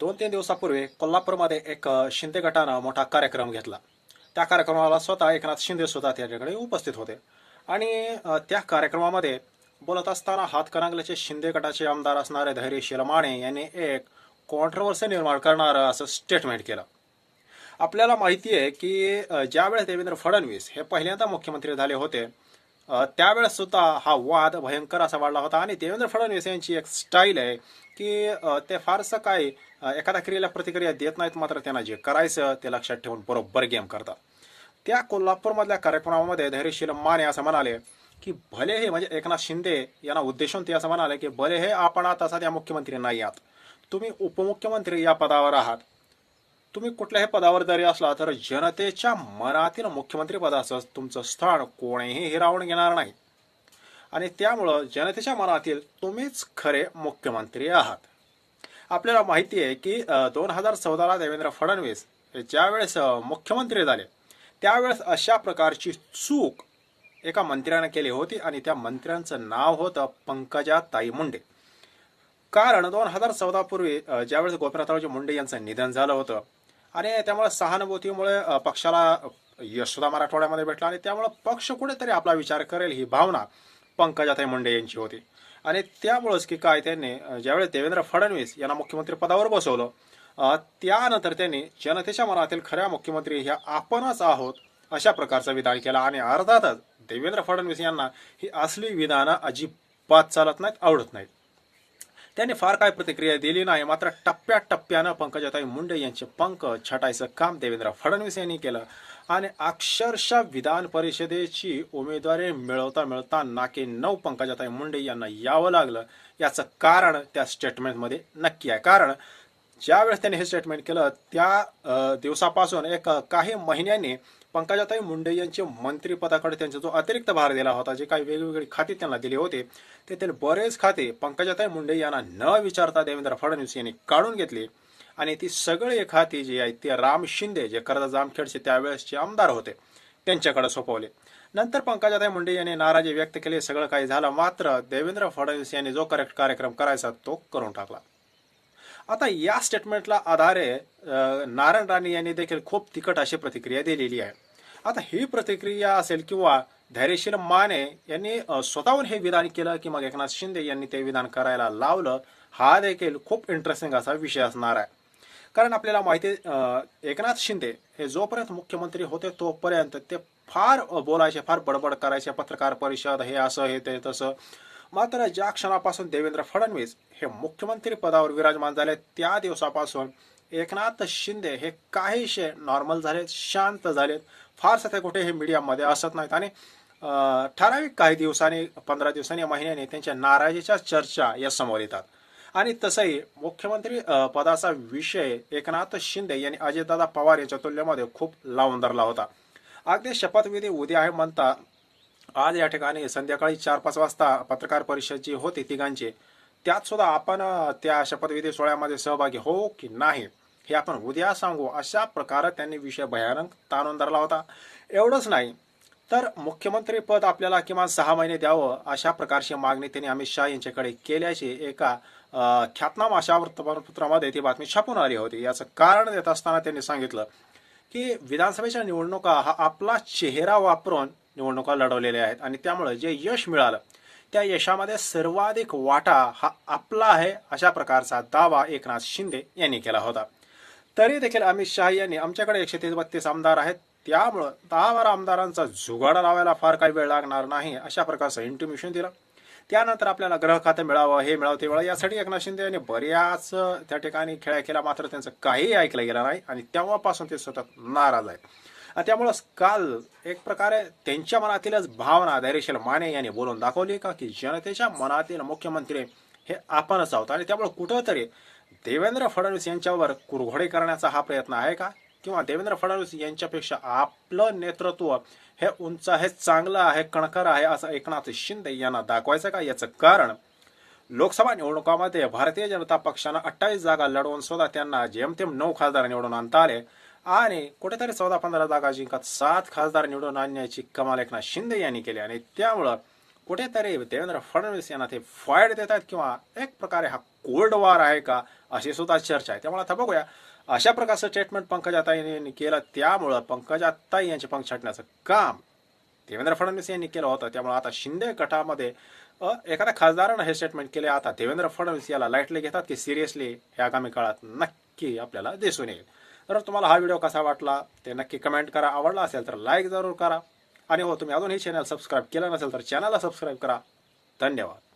दोन तीन दिवसापूर्वी कोल्हापूरमध्ये एक शिंदे गटानं मोठा कार्यक्रम घेतला. त्या कार्यक्रमाला स्वतः एकनाथ शिंदे सुद्धा त्याच्याकडे ठिकाणी उपस्थित होते. आणि त्या कार्यक्रमामध्ये बोलत असताना हातकणंगल्याचे शिंदे गटाचे आमदार असणारे धैर्यशील माने यांनी एक कॉन्ट्रोवर्सी निर्माण करणारं असं स्टेटमेंट केलं. आपल्याला माहिती आहे की ज्यावेळेस देवेंद्र फडणवीस हे पहिल्यांदा मुख्यमंत्री झाले होते त्यावेळेस सुद्धा हा वाद भयंकर असा वाढला होता. आणि देवेंद्र फडणवीस यांची एक स्टाईल आहे की ते फारसं काय एखाद्या क्रियेला प्रतिक्रिया देत नाहीत मात्र त्यांना जे करायचं ते लक्षात ठेवून बरोबर गेम करतात. त्या कोल्हापूरमधल्या कार्यक्रमामध्ये धैर्यशील माने असं म्हणाले की भले हे म्हणजे एकनाथ शिंदे यांना उद्देशून ते असं म्हणाले की भले हे आपण आता सध्या मुख्यमंत्री नाही आहात. तुम्ही उपमुख्यमंत्री या पदावर आहात. तुम्ही कुठल्याही पदावर जरी असला तर जनतेच्या मनातील मुख्यमंत्री पदाचं तुमचं स्थान कोणीही हिरावून घेणार नाही. आणि त्यामुळं जनतेच्या मनातील तुम्हीच खरे मुख्यमंत्री आहात. आपल्याला माहिती आहे की दोन हजार चौदाला देवेंद्र फडणवीस हे ज्यावेळेस मुख्यमंत्री झाले त्यावेळेस अशा प्रकारची चूक एका मंत्र्यानं केली होती आणि त्या मंत्र्यांचं नाव होतं पंकजा ताई मुंडे. कारण दोन हजार चौदा पूर्वी ज्यावेळेस गोपीनाथरावजी मुंडे यांचं निधन झालं होतं आणि त्यामुळे सहानुभूतीमुळे पक्षाला यशोदा मराठवाड्यामध्ये भेटला आणि त्यामुळे पक्ष कुठेतरी आपला विचार करेल ही भावना पंकजाताई मुंडे यांची होती. आणि त्यामुळेच की काय त्यांनी ज्यावेळी देवेंद्र फडणवीस यांना मुख्यमंत्री पदावर बसवलं त्यानंतर त्यांनी जनतेच्या मनातील खऱ्या मुख्यमंत्री ह्या आपणच आहोत अशा प्रकारचं विधान केलं आणि अर्थातच देवेंद्र फडणवीस यांना ही असली विधानं अजिबात चालत नाहीत आवडत नाहीत. त्यांनी फार काय प्रतिक्रिया दिली नाही मात्र टप्प्याटप्प्यानं पंकजाताई मुंडे यांचे पंख छटायचं काम देवेंद्र फडणवीस यांनी केलं. आणि अक्षरशः विधान परिषदेची उमेदवारी मिळवता मिळवता नाके नऊ पंकजाताई मुंडे यांना यावं लागलं. याचं कारण त्या स्टेटमेंटमध्ये नक्की आहे. कारण ज्यावेळेस त्यांनी हे स्टेटमेंट केलं त्या दिवसापासून एक काही महिन्यांनी पंकजाताई मुंडे यांचे मंत्रिपदाकडे त्यांचा जो अतिरिक्त भार दिला होता जे काही वेगवेगळी खाती त्यांना दिली होते तेथील बरेच खाते पंकजाताई मुंडे यांना न विचारता देवेंद्र फडणवीस यांनी काढून घेतली. आणि ती सगळी खाती जी आहेत ती राम शिंदे जे कर्ज जामखेडचे त्यावेळेसचे आमदार होते त्यांच्याकडे सोपवले. नंतर पंकजाताई मुंडे यांनी नाराजी व्यक्त केली सगळं काही झालं मात्र देवेंद्र फडणवीस यांनी जो करेक्ट कार्यक्रम करायचा तो करून टाकला. आता या स्टेटमेंटला आधारे नारायण राणे यांनी देखील खूप तिखट अशी प्रतिक्रिया दिलेली आहे. आता ही प्रतिक्रिया असेल किंवा धैर्यशील माने यांनी स्वतःहून हे विधान केलं की मग एकनाथ शिंदे यांनी ते विधान करायला लावलं हा देखील खूप इंटरेस्टिंग असा विषय असणार आहे. कारण आपल्याला माहिती आहे, एकनाथ शिंदे हे जोपर्यंत मुख्यमंत्री होते तोपर्यंत ते फार बोलायचे फार बडबड करायचे पत्रकार परिषद हे असं हे ते तसं. मात्र ज्या क्षणापासून देवेंद्र फडणवीस हे मुख्यमंत्री पदावर विराजमान झाले त्या दिवसापासून एकनाथ शिंदे हे काहीशे नॉर्मल झालेत शांत झालेत फारसं ते कुठे हे मीडियामध्ये असत नाहीत. आणि ठराविक काही दिवसांनी पंधरा दिवसांनी महिन्याने त्यांच्या नाराजीच्या चर्चा या समोर येतात. आणि तसंही मुख्यमंत्री पदाचा विषय एकनाथ शिंदे यांनी अजितदादा पवार यांच्या तुलनेमध्ये खूप लावून धरला होता. अगदी शपथविधी उद्या आहे म्हणता आज या ठिकाणी संध्याकाळी चार पाच वाजता पत्रकार परिषद जी होती तिघांची त्यात सुद्धा आपण त्या शपथविधी सोहळ्यामध्ये सहभागी हो की नाही हे आपण उद्या सांगू. अशा प्रकारे त्यांनी विषय भयानक ताणून धरला होता. एवढंच नाही तर मुख्यमंत्री पद आपल्याला किमान सहा महिने द्यावं अशा प्रकारची मागणी त्यांनी अमित शहा यांच्याकडे केल्याची एका ख्यातनाम अशा वृत्तपत्रामध्ये ती बातमी छापून आली होती. याचं कारण देत असताना त्यांनी सांगितलं की विधानसभेच्या निवडणुका हा आपला चेहरा वापरून निवडणुका लढवलेल्या आहेत. आणि त्यामुळे जे यश मिळालं त्या यशामध्ये सर्वाधिक वाटा हा आपला आहे अशा प्रकारचा दावा एकनाथ शिंदे यांनी केला होता. तरी देखील अमित शहा यांनी आमच्याकडे एकशे तीस बत्तीस आमदार आहेत. त्यामुळं दहा बारा आमदारांचा जुगाडा लावायला फार काही वेळ लागणार नाही अशा प्रकारचं इंटिमेशन दिलं. त्यानंतर आपल्याला ग्रह खातं मिळावं हे मिळावं ते मिळावं यासाठी एकनाथ शिंदे यांनी बऱ्याच त्या ठिकाणी खेळ्या केला मात्र त्यांचं काहीही ऐकलं गेलं नाही. आणि तेव्हापासून ते सतत नाराज आहेत. आणि त्यामुळं काल एक प्रकारे त्यांच्या मनातीलच भावना धैर्यशील माने यांनी बोलून दाखवली का की जनतेच्या मनातील मुख्यमंत्री हे आपणच आहोत. आणि त्यामुळे कुठंतरी देवेंद्र फडणवीस यांच्यावर कुरघोडे करण्याचा हा प्रयत्न आहे का? किंवा देवेंद्र फडणवीस यांच्यापेक्षा आपलं नेतृत्व हे उंच आहे चांगलं आहे कणकर आहे असं एकनाथ शिंदे यांना दाखवायचं का? याचं कारण लोकसभा निवडणुकामध्ये भारतीय जनता पक्षानं अठ्ठावीस जागा लढवून सुद्धा त्यांना जेमतेम नऊ खासदार निवडून आणता आले. आणि कुठेतरी चौदा पंधरा जागा जिंकत सात खासदार निवडून आणण्याची कमाल एकनाथ शिंदे यांनी केली आणि त्यामुळं कुठेतरी देवेंद्र फडणवीस यांना ते फाईट देत आहेत किंवा एक प्रकारे हा कोल्ड वॉर आहे का अशी सुद्धा चर्चा आहे. त्यामुळे आता बघूया. अशा प्रकारचं स्टेटमेंट पंकजाताईंनी केलं त्यामुळं पंकजाताई यांचे पंख छाटण्याचं काम देवेंद्र फडणवीस यांनी केलं होतं. त्यामुळे आता शिंदे गटामध्ये एखाद्या खासदारानं हे स्टेटमेंट केले आता देवेंद्र फडणवीस याला लाईटली घेतात की सिरियसली हे आगामी काळात नक्की आपल्याला दिसून येईल. तर तुम्हाला हा व्हिडिओ कसा वाटला ते नक्की कमेंट करा. आवडला असेल तर लाईक जरूर करा. आणि हो तुम्ही अजूनही चॅनल सबस्क्राईब केलं नसेल तर चॅनलला सबस्क्राईब करा. धन्यवाद.